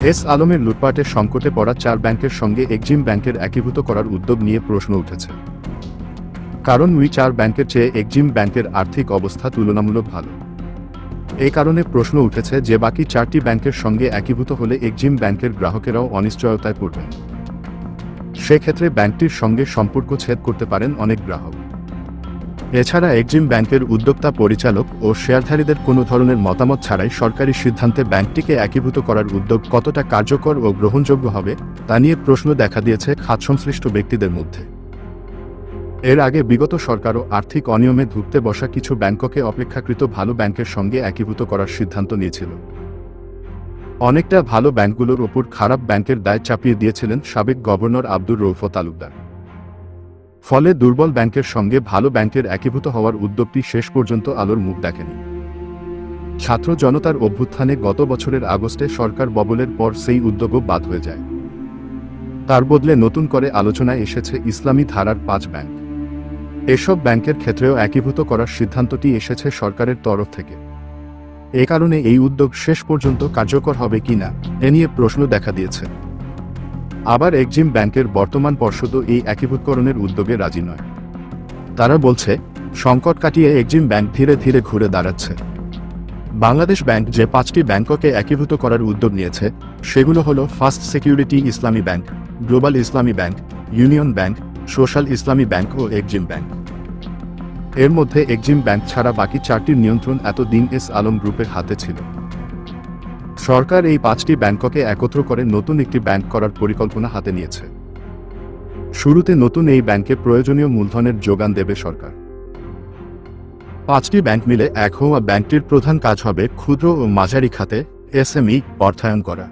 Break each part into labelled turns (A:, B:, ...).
A: S আলমের লুটপাটের সংকটে পড়া চার ব্যাংকের সঙ্গে এক্সিম ব্যাংকের একীভূত করার উদ্যোগ নিয়ে প্রশ্ন উঠেছে। কারণ উই চার ব্যাংকের চেয়ে এক্সিম ব্যাংকের আর্থিক অবস্থা তুলনামূলক ভালো। এই কারণে প্রশ্ন উঠেছে যে বাকি চারটি ব্যাংকের সঙ্গে একীভূত হলে এক্সিম ব্যাংকের গ্রাহকেরাও অনিশ্চয়তায় পড়বেন। সেক্ষেত্রে ব্যাংকটির সঙ্গে সম্পর্ক ছেদ করতে পারেন অনেক গ্রাহক। এছাড়া এক্সিম ব্যাংকের উদ্যোক্তা পরিচালক ও শেয়ারধারীদের কোনো ধরনের মতামত ছাড়াই সরকারি সিদ্ধান্তে ব্যাংকটিকে একীভূত করার উদ্যোগ কতটা কার্যকর ও গ্রহণযোগ্য হবে, তা নিয়ে প্রশ্ন দেখা দিয়েছে খাত সংশ্লিষ্ট ব্যক্তিদের মধ্যে। এর আগে বিগত সরকারও আর্থিক অনিয়মে ধুঁকতে বসা কিছু ব্যাংককে অপেক্ষাকৃত ভালো ব্যাংকের সঙ্গে একীভূত করার সিদ্ধান্ত নিয়েছিল। অনেকটা ভালো ব্যাংকগুলোর ওপর খারাপ ব্যাংকের দায় চাপিয়ে দিয়েছিলেন সাবেক গভর্নর আব্দুর রৌফ তালুকদার ফলে দুর্বল ব্যাংকের সঙ্গে ভালো ব্যাংকের একীভূত হওয়ার উদ্যোগটি শেষ পর্যন্ত আলোর মুখ দেখেনি। ছাত্র জনতার অভ্যুত্থানে গত বছরের আগস্টে সরকার ববলের পর সেই উদ্যোগও বাদ হয়ে যায়। তার বদলে নতুন করে আলোচনায় এসেছে ইসলামী ধারার পাঁচ ব্যাংক। এসব ব্যাংকের ক্ষেত্রেও একীভূত করার সিদ্ধান্তটি এসেছে সরকারের তরফ থেকে। এ কারণে এই উদ্যোগ শেষ পর্যন্ত কার্যকর হবে কিনা, এ নিয়ে প্রশ্ন দেখা দিয়েছে। আবার এক্সিম ব্যাংকের বর্তমান পর্ষদও এই একীভূতকরণের উদ্যোগে রাজি নয়। তারা বলছে, সংকট কাটিয়ে এক্সিম ব্যাংক ধীরে ধীরে ঘুরে দাঁড়াচ্ছে। বাংলাদেশ ব্যাংক যে পাঁচটি ব্যাংককে একীভূত করার উদ্যোগ নিয়েছে, সেগুলো হলো First Security Islami Bank, Global Islami Bank, Union Bank, Social Islami Bank ও এক্সিম ব্যাংক। এর মধ্যে এক্সিম ব্যাংক ছাড়া বাকি চারটির নিয়ন্ত্রণ এতদিন এস আলম গ্রুপের হাতে ছিল। সরকার এই পাঁচটি ব্যাংককে একত্র করে নতুন একটি ব্যাংক করার পরিকল্পনা হাতে নিয়েছে। শুরুতে নতুন এই ব্যাংকে প্রয়োজনীয় মূলধনের যোগান দেবে সরকার। পাঁচটি ব্যাংক মিলে এক হওয়া ব্যাংকটির প্রধান কাজ হবে ক্ষুদ্র ও মাঝারি খাতে এসএমই অর্থায়ন করা।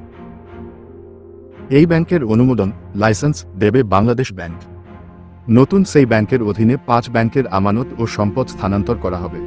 A: এই ব্যাংকের অনুমোদন লাইসেন্স দেবে বাংলাদেশ ব্যাংক। নতুন সেই ব্যাংকের অধীনে পাঁচ ব্যাংকের আমানত ও সম্পদ স্থানান্তর করা হবে।